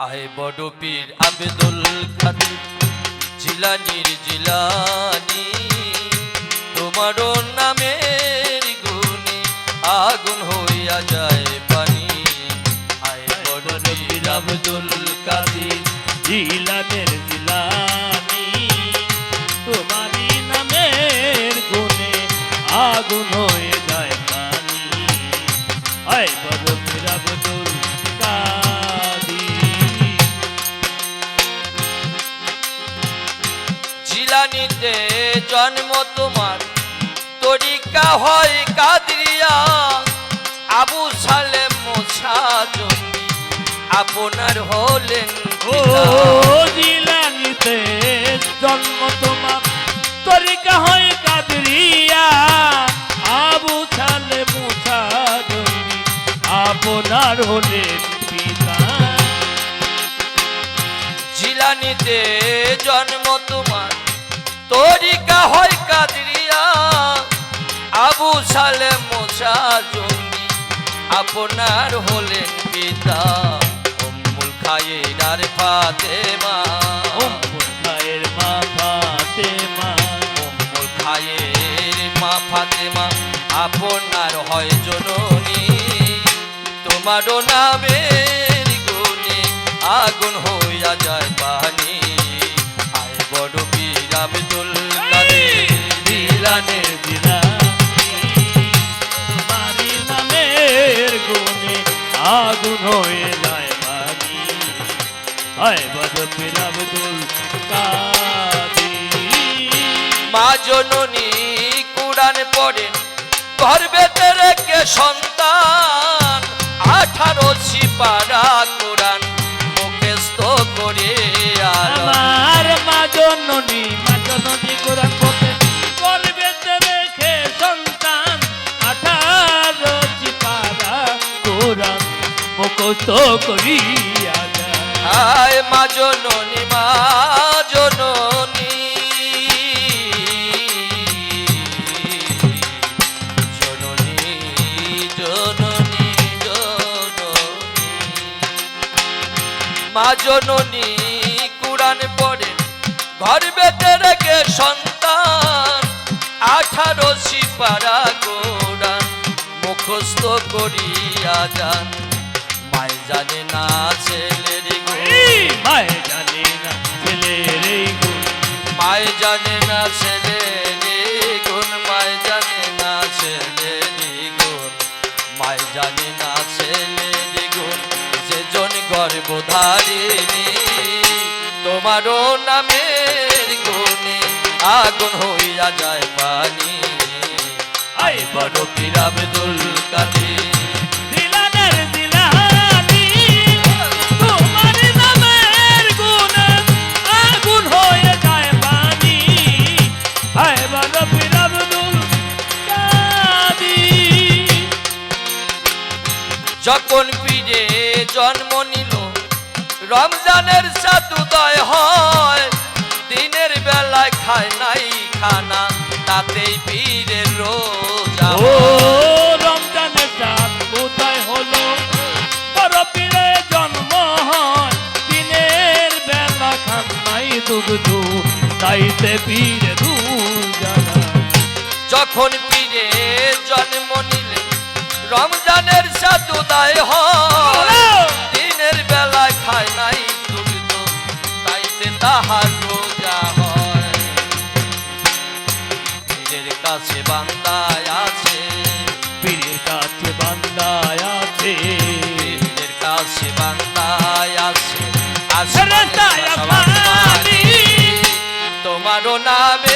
আয় বড় পীর আবেদুল খাদির জিলানির জিলানি। তোমার নামের গুণে আগুন হইয়া যায় পানি। আয় বড় পীর আবেদুল জন্ম তোমার। তরিকা হয় কাদরিয়া। আবু সালেম মোছা আপনার হলেন ও জিলানিতে জন্ম তোমার। তরিকা হয় কাদরিয়া। আবু ছালে মুছা আপনার হলেন পিতা জিলানিতে জন্ম তোমার। তরিকা হয় কাদরিয়া। আবু সালেম মোছা জমি আপনার হলেন পিতা। অম্মুল খায়ের ফাতেমা। উম্মুল খায়ের মা ফাতেমা। অম্মুল খায়ের মা ফাতেমা আপনার হয় জননী। তোমারও নামের গুণে আগুন হইয়া যায় দিলানের দিলানি তোমারি নামের গুণে আগুন হয়ে যায় পানি আয় বদপির আব্দুল কাদির। মা জননী কুরআন পড়েন গর্বেতে রেখে সন্তান। আঠারো সিপারা কোরআন মুখস্থ করে আমার মা জননী মুখস্থ করিয়া যায়। মা জননী মা জননী। জননী জননী জননী। মা জননী, কুরআন পড়ে, ঘর বেঁধে রেখে সন্তান। আঠারো সিপারা কোরআন মুখস্থ করিয়া যান। মায় জানে না ছেলের গুণ। জানে না ছেলের এই গুণ। মায় জানে না ছেলের গুণ। মায় জানে না ছেলের গুণ। মায় জানে না ছেলের গুণ। সেজন গর্ভধারিণী তোমারও নামের গুণে আগুন হইয়া যায় পানি। আই বড় পীর আব্দুল কাদের যখন পীরে জন্ম নিল। রমজানের সাতুদয় হয় দিনের বেলায় খায় নাই খানা তাতেই পীরের রোজা ও রমজানের কোথায় হলো বড় পীরে জন্ম হয় দিনের বেলা খান্নাই দুগ্ধ তাইতে পীরে যখন পীরে জন্ম নিলে রমজানের সাতুদয় হয়। দিনের বেলায় খায় নাই দুগ্ধ তাইতে তাহার রোজা হয়। পীরের কাছে বান্দায় আছে। পীরের কাছে বান্দায় আছে। পীরের কাছে বান্দায় আছে। আসমানি। তোমারও নামের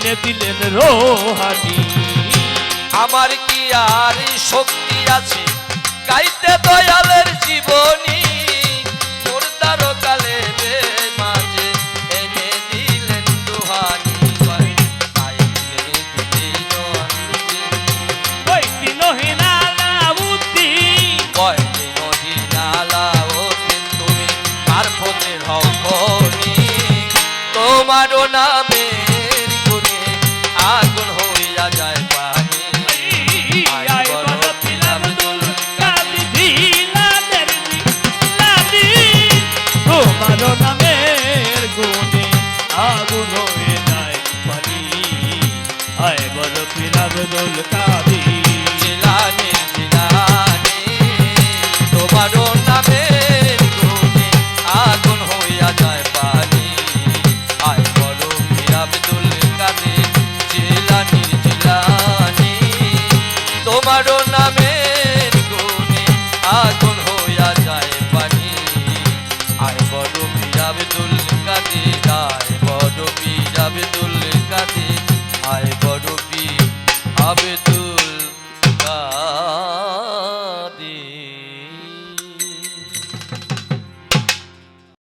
কিনে দিলেন রোহানি। আমার কি আর শক্তি আছে? গাইতে দয়ালের জীবনী। আবেদুল কাদের আয় বড় পীর আবেদ